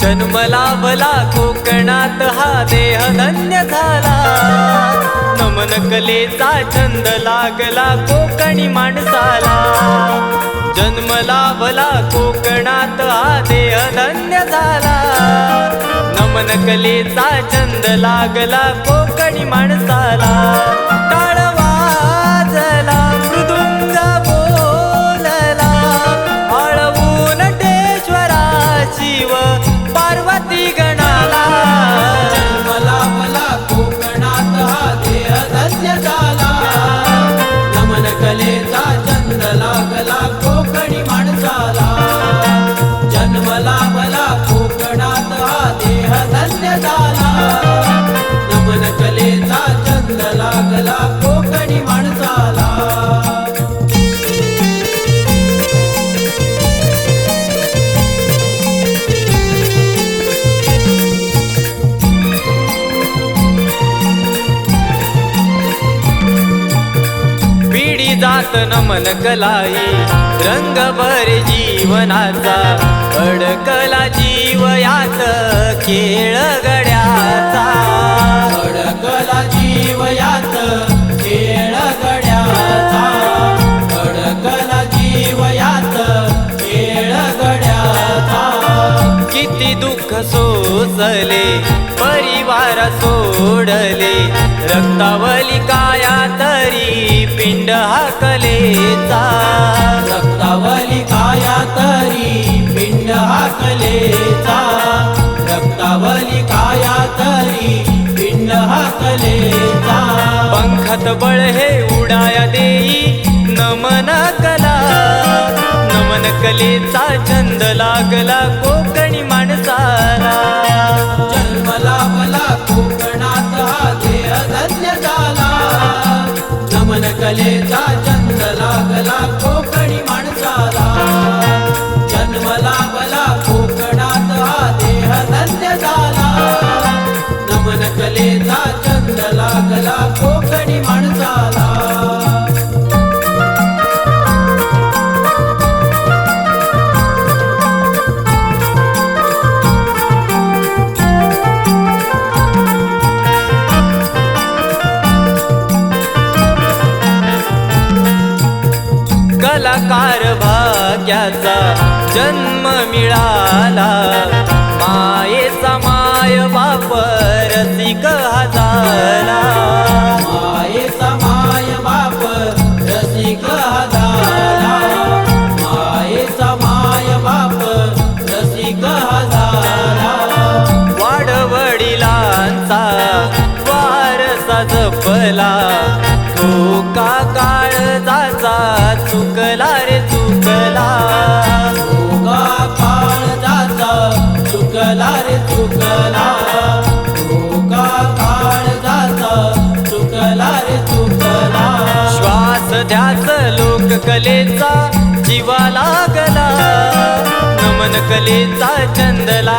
जन्मला बला कोकणात हा देह धन्य झाला. नमन कलेचा छंद लागला कोकणी माणसाला. जन्मला भला कोकणात हा देह धन्य झाला. नमन कलेचा छंद लागला कोकणी माणसाला. लागला कोकणी माणसाला. पिढी जात नमन कलाई रंग भर जीवनाचा अडकला जीव यात गड्या दुःख सोसले परिवार सोडले रक्तावली काया तरी पिंड हाकलेचा. रक्तावली काया तरी पिंड हाकलेचा. रक्तावली काया तरी पिंड हाकलेचा. पंखात बळ हे उडाया देई नमन कला. नमन कलेचा छंद लागला कोकणी. कलेचा चंद लागला कलाकार भाग्याचा जन्म मिळाला. मायेचा माय बाप रसिक झाला मायेचा माय बाप रसिक झाला मायेचा माय बाप रसिक झाला वाडवडिलांचा वारसा जपला. चुकला रे चुकला. उगा काळ जाचा चुकला रे चुकला. उगा काळ जाचा चुकला रे चुकला. श्वास ध्यास लोककलेचा जीवा लागला. नमन कलेचा चंदला